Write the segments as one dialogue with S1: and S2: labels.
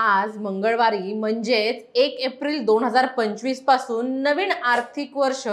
S1: आज मंगळवारी म्हणजेच एक एप्रिल दोन हजार पंचवीसपासून नवीन आर्थिक वर्ष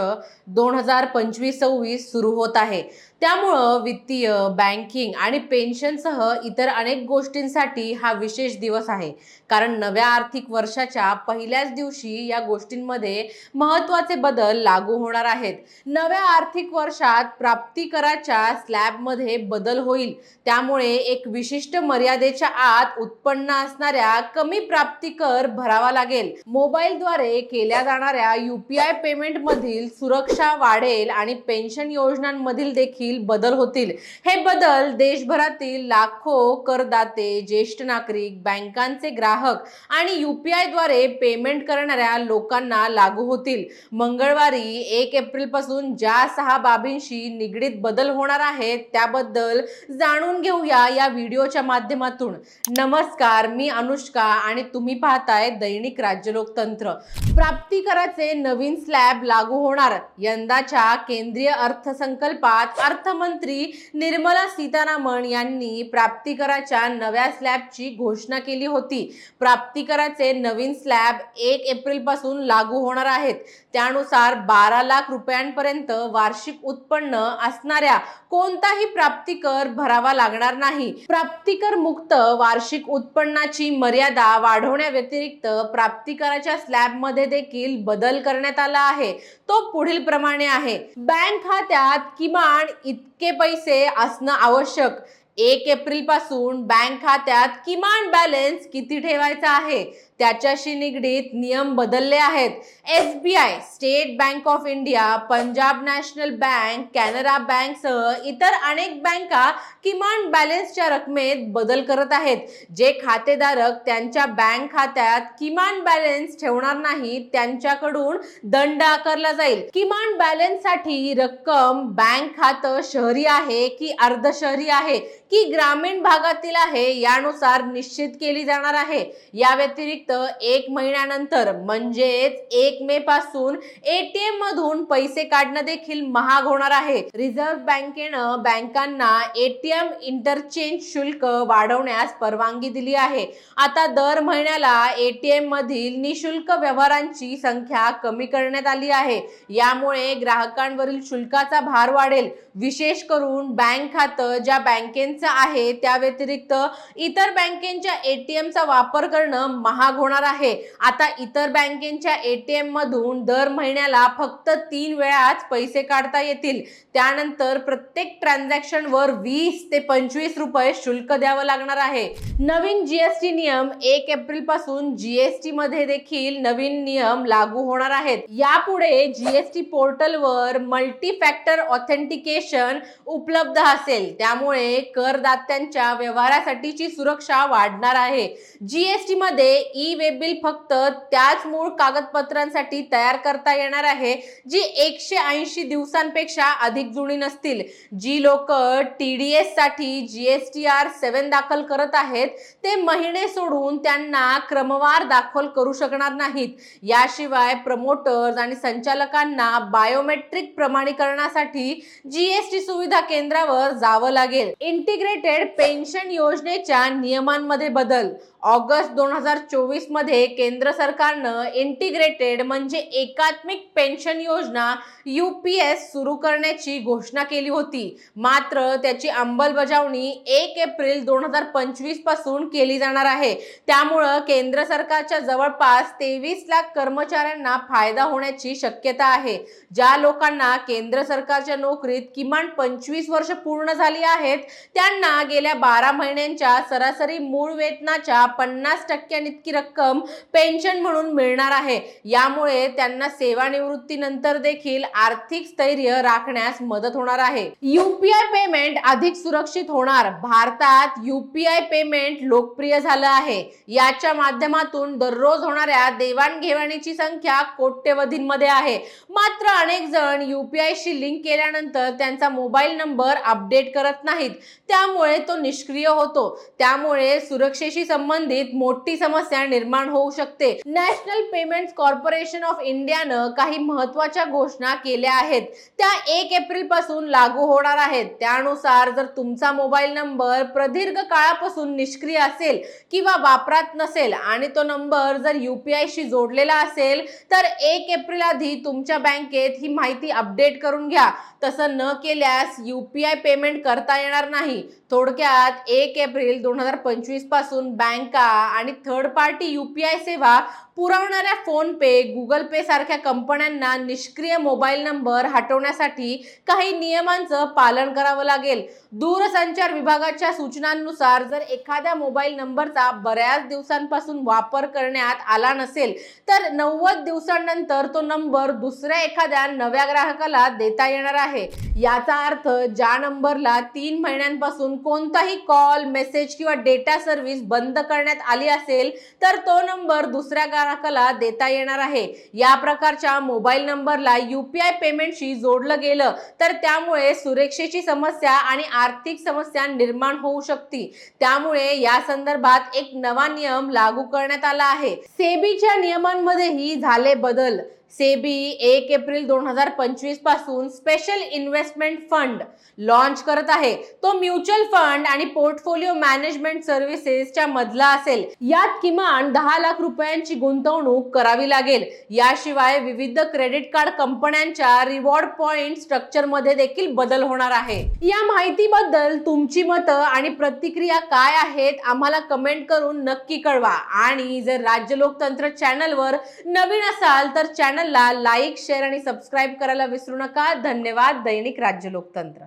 S1: दोन हजार पंचवीस सव्वीस सुरू होत आहे. त्यामुळं वित्तीय बँकिंग आणि पेन्शनसह इतर अनेक गोष्टींसाठी हा विशेष दिवस आहे. कारण नव्या आर्थिक वर्षाच्या पहिल्याच दिवशी या गोष्टींमध्ये महत्त्वाचे बदल लागू होणार आहेत. नव्या आर्थिक वर्षात प्राप्तिकराच्या स्लॅबमध्ये बदल होईल. त्यामुळे एक विशिष्ट मर्यादेच्या आत उत्पन्न असणाऱ्या कमी प्राप्तिकर भरावा लागेल. मोबाईलद्वारे केल्या जाणाऱ्या युपीआय पेमेंटमधील सुरक्षा वाढेल आणि पेन्शन योजनांमधील देखील बदल होतील. हे बदल देशभरातील लाखो करदाते ज्येष्ठ नागरिक बँकांचे ग्राहक आणि युपीआयद्वारे पेमेंट करणाऱ्या लोकांना लागू होतील. मंगळवारी एक एप्रिलपासून ज्या सहा बाबींशी निगडीत बदल होणार आहेत त्याबद्दल जाणून घेऊया या व्हिडिओच्या माध्यमातून. नमस्कार मी अनुष्का आणि तुम्ही पाहताय दैनिक राज्य लोकतंत्र प्राप्ती कराचे नवीन स्लॅब लागू होणार. यंदाच्या केंद्रीय अर्थसंकल्पात अर्थमंत्री निर्मला सीतारामन यांनी प्राप्तिकराच्या नव्या स्लॅबची घोषणा केली होती. प्राप्तिकराचे नवीन स्लॅब एक एप्रिलपासून लागू होणार आहेत. त्यानुसार बारा लाख रुपयांपर्यंत वार्षिक उत्पन्न असणाऱ्या कोणताही प्राप्तिकर भरावा लागणार नाही. प्राप्तिकर मुक्त वार्षिक उत्पन्नाची मर्यादा वाढवण्याव्यतिरिक्त प्राप्ती कराच्या स्लॅबमध्ये देखील बदल करण्यात आला आहे. तो पुढील प्रमाणे आहे. बँक खात्यात किमान इतके पैसे असणं आवश्यक. एक एप्रिलपासून बँक खात्यात किमान बॅलन्स किती ठेवायचा आहे? त्याच्याशी निगडीत नियम बदलले आहेत. S B I state bank of India Punjab national bank Canara बँकसह इतर अनेक बँका किमान बॅलन्सच्या रकमेत बदल करत आहेत. जे खातेधारक त्यांच्या बँक खात्यात किमान बॅलन्स ठेवणार नाही त्यांच्याकडून दंड आकारला जाईल. किमान बॅलन्ससाठी रक्कम बँक खातं शहरी आहे की अर्ध शहरी आहे? की ग्रामीण भागातील आहे? यानुसार निश्चित केली जाणार आहे. या व्यतिरिक्त एक महिन्यानंतर म्हणजेच एक मे पासून एटीएम मधून पैसे काढणं देखील महाग होणार आहे. रिझर्व्ह बँकेनं बँकांना एटीएम इंटरचेंज शुल्क वाढवण्यास परवानगी दिली आहे. आता दर महिन्याला एटीएम मधील निशुल्क व्यवहारांची संख्या कमी करण्यात आली आहे. यामुळे ग्राहकांवरील शुल्काचा भार वाढेल. विशेष करून बँक खातं ज्या बँकेचं आहे त्या व्यतिरिक्त इतर बँकेच्या एटीएमचा वापर करणं महाग होणार आहे. आता इतर बँकेच्या एटीएम मधून दर महिन्याला फक्त तीन वेळाच पैसे काढता येतील. त्यानंतर प्रत्येक ट्रान्झॅक्शनवर वीस ते पंचवीस रुपये शुल्क द्यावं लागणार आहे. नवीन जीएसटी नियम एक एप्रिलपासून जीएसटी मध्ये देखील नवीन नियम लागू होणार आहेत. यापुढे जीएसटी पोर्टलवर मल्टी फॅक्टर ऑथेंटिकेशन उपलब्ध असेल. त्यामुळे करदात्यांच्या व्यवहारासाठीची सुरक्षा वाढणार आहे. जीएसटी मध्ये ई वे बिल फक्त त्याच मूळ कागदपत्रांसाठी तयार करता येणार आहे जी एकशे ऐंशी दिवसांपेक्षा अधिक जुनी नसतील. जी लोक टी डी एससाठी जीएसटी आर सेवन दाखल करत आहेत ते महिने सोडून त्यांना क्रमवार दाखल करू शकणार नाहीत. याशिवाय प्रमोटर्स आणि संचालकांना बायोमेट्रिक प्रमाणीकरणासाठी जीएसटी सुविधा केंद्रावर जावं लागेल. इंटिग्रेटेड पेन्शन योजनेच्या नियमांमध्ये बदल. ऑगस्ट दोन हजार चोवीसमध्ये केंद्र सरकारनं इंटिग्रेटेड म्हणजे एकात्मिक पेन्शन योजना यू पी एस सुरू करण्याची घोषणा केली होती. मात्र त्याची अंमलबजावणी एक एप्रिल दोन हजार पंचवीसपासून केली जाणार आहे. त्यामुळं केंद्र सरकारच्या जवळपास तेवीस लाख कर्मचाऱ्यांना फायदा होण्याची शक्यता आहे. ज्या लोकांना केंद्र सरकारच्या नोकरीत किमान पंचवीस वर्ष पूर्ण झाली आहेत त्यांना गेल्या बारा महिन्यांच्या सरासरी मूळ वेतनाच्या पन्नास टक्क्यांइतकी रक्कम पेन्शन म्हणून मिळणार आहे. यामुळे त्यांना सेवानिवृत्तीनंतर देखील आर्थिक स्थैर्य राखण्यास मदत होणार आहे. युपीआय पेमेंट अधिक सुरक्षित होणार. भारतात युपीआय पेमेंट लोकप्रिय झालं आहे. याच्या माध्यमातून दररोज होणाऱ्या देवाणघेवाणीची संख्या कोट्यवधींमध्ये आहे. मात्र अनेक जण युपीआयशी लिंक केल्यानंतर त्यांचा मोबाईल नंबर अपडेट करत नाहीत. त्यामुळे तो निष्क्रिय होतो. त्यामुळे सुरक्षेशी संबंधित संबंधित मोठी समस्या निर्माण होऊ शकते. नॅशनल पेमेंट कॉर्पोरेशन ऑफ इंडियानं काही महत्त्वाच्या घोषणा केल्या आहेत. त्या एक एप्रिलपासून लागू होणार आहेत. त्यानुसार जर तुमचा मोबाईल नंबर प्रदीर्घ काळापासून निष्क्रिय असेल किंवा वापरात नसेल आणि तो नंबर जर युपीआय शी जोडलेला असेल तर एक एप्रिल आधी तुमच्या बँकेत ही माहिती अपडेट करून घ्या. तसं न केल्यास युपीआय पेमेंट करता येणार नाही. थोडक्यात एक एप्रिल दोन हजार पंचवीसपासून बँक आणि थर्ड पार्टी युपीआय सेवा पुरवणाऱ्या फोन पे गुगल पे सारख्या कंपन्यांना निष्क्रिय मोबाईल नंबर हटवण्यासाठी काही नियमांचं पालन करावं लागेल. दूरसंचार विभागाच्या सूचनांनुसार जर एखाद्या मोबाईल नंबरचा बऱ्याच दिवसांपासून वापर करण्यात आला नसेल तर नव्वद दिवसांनंतर तो नंबर दुसऱ्या एखाद्या नव्या ग्राहकाला देता येणार आहे. याचा अर्थ ज्या नंबरला तीन महिन्यांपासून कोणताही कॉल मेसेज किंवा डेटा सर्व्हिस बंद करण्यात आली असेल तर तो नंबर दुसऱ्या ग्राहकाला देता येणार आहे. या प्रकारच्या मोबाईल नंबरला युपीआय पेमेंटशी जोडलं गेलं तर त्यामुळे सुरक्षेची समस्या आणि आर्थिक समस्या निर्माण होऊ शकते. त्यामुळे या संदर्भात एक नवा नियम लागू करण्यात आला आहे. सेबीच्या नियमांमध्येही झाले बदल. सेबी एक एप्रिल दोन हजार पंचवीसपासून स्पेशल इन्व्हेस्टमेंट फंड लॉन्च करत आहे. तो म्युच्युअल फंड आणि पोर्टफोलिओ मॅनेजमेंट सर्व्हिसेसच्या मधला असेल. यात किमान दहा लाख रुपयांची गुंतवणूक करावी लागेल. याशिवाय विविध क्रेडिट कार्ड कंपन्यांच्या रिवॉर्ड पॉइंट स्ट्रक्चरमध्ये देखील बदल होणार आहे. या माहितीबद्दल तुमची मतं आणि प्रतिक्रिया काय आहेत आम्हाला कमेंट करून नक्की कळवा. आणि जर राज्य लोकतंत्र चॅनलवर नवीन असाल तर चॅनल चॅनलला लाईक शेअर आणि सबस्क्राईब करायला विसरू नका. धन्यवाद. दैनिक राज्य लोकतंत्र.